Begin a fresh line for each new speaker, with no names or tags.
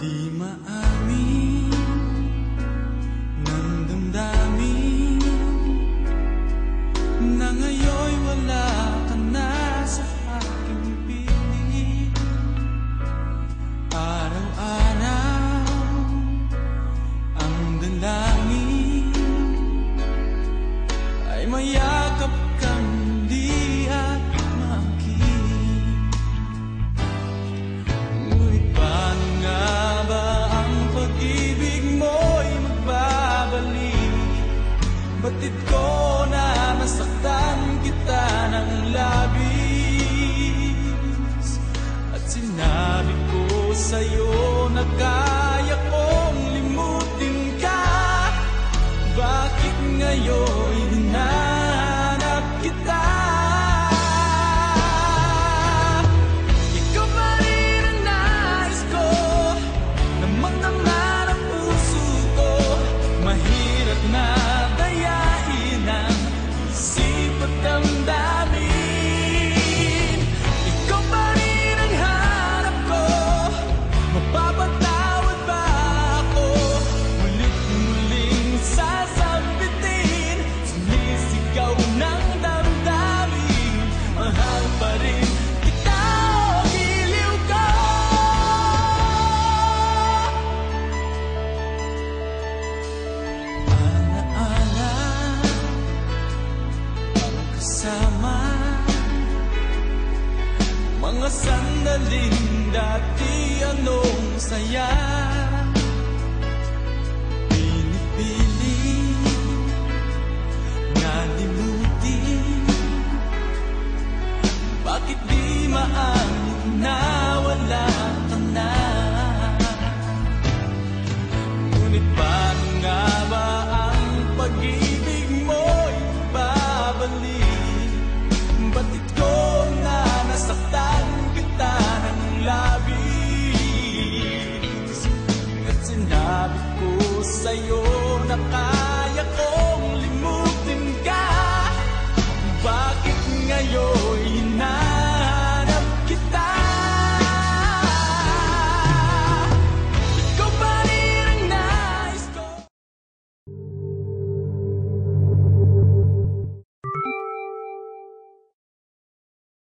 Di maamin ng damdamin na ngayon'y wala ka na sa aking piling. Araw-araw ang dalangin ay mayakap kang sa'yo na kaya kong limutin ka Bakit ngayon hinahanap kita? galing dati anong saya Pinipili Nalimuti Bakit di maanin na sa'yo na kaya kong limutin ka. Bakit ngayon